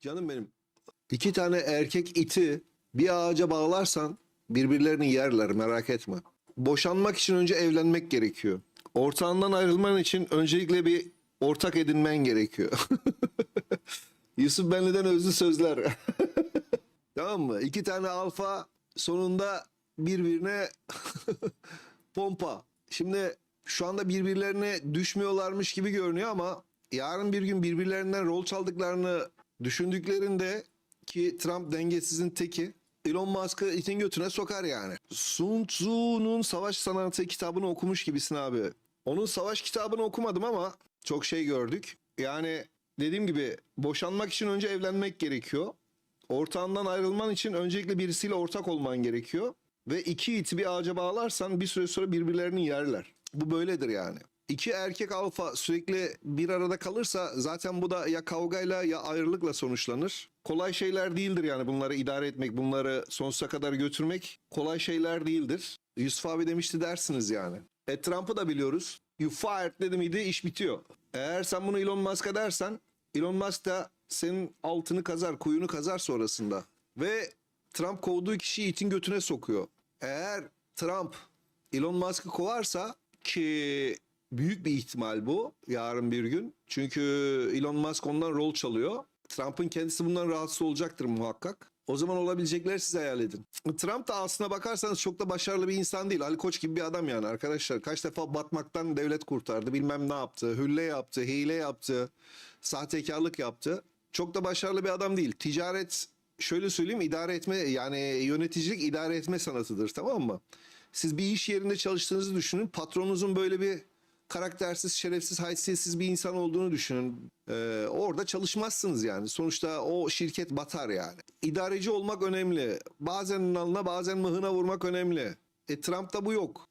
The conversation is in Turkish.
Canım benim. İki tane erkek iti bir ağaca bağlarsan birbirlerini yerler merak etme. Boşanmak için önce evlenmek gerekiyor. Ortağından ayrılman için öncelikle bir ortak edinmen gerekiyor. Yusuf Benli'den özlü sözler. tamam mı? İki tane alfa sonunda birbirine pompa. Şimdi şu anda birbirlerine düşmüyorlarmış gibi görünüyor ama yarın bir gün birbirlerinden rol çaldıklarını düşündüklerinde ki Trump dengesizin teki Elon Musk'ı itin götüne sokar yani. Sun Tzu'nun Savaş Sanatı kitabını okumuş gibisin abi. Onun savaş kitabını okumadım ama çok şey gördük. Yani dediğim gibi boşanmak için önce evlenmek gerekiyor. Ortağından ayrılman için öncelikle birisiyle ortak olman gerekiyor. Ve iki iti bir ağaca bağlarsan bir süre sonra birbirlerini yerler. Bu böyledir yani. İki erkek alfa sürekli bir arada kalırsa zaten bu da ya kavgayla ya ayrılıkla sonuçlanır. Kolay şeyler değildir yani bunları idare etmek, bunları sonsuza kadar götürmek kolay şeyler değildir. Yusuf abi demişti dersiniz yani. E Trump'ı da biliyoruz. You fired dedi miydi iş bitiyor. Eğer sen bunu Elon Musk'a dersen Elon Musk da senin altını kazar, kuyunu kazar sonrasında. Ve Trump kovduğu kişiyi itin götüne sokuyor. Eğer Trump Elon Musk'ı kovarsa ki büyük bir ihtimal bu yarın bir gün. Çünkü Elon Musk ondan rol çalıyor. Trump'ın kendisi bundan rahatsız olacaktır muhakkak. O zaman olabilecekleri siz hayal edin. Trump da aslına bakarsanız çok da başarılı bir insan değil. Ali Koç gibi bir adam yani arkadaşlar. Kaç defa batmaktan devlet kurtardı. Bilmem ne yaptı. Hülle yaptı, hile yaptı. Sahtekarlık yaptı. Çok da başarılı bir adam değil. Ticaret şöyle söyleyeyim idare etme yani yöneticilik idare etme sanatıdır tamam mı? Siz bir iş yerinde çalıştığınızı düşünün. Patronunuzun böyle bir karaktersiz, şerefsiz, haysiyetsiz bir insan olduğunu düşünün. Ee, orada çalışmazsınız yani. Sonuçta o şirket batar yani. İdareci olmak önemli. Bazen nalına bazen mıhına vurmak önemli. E Trump'ta bu yok.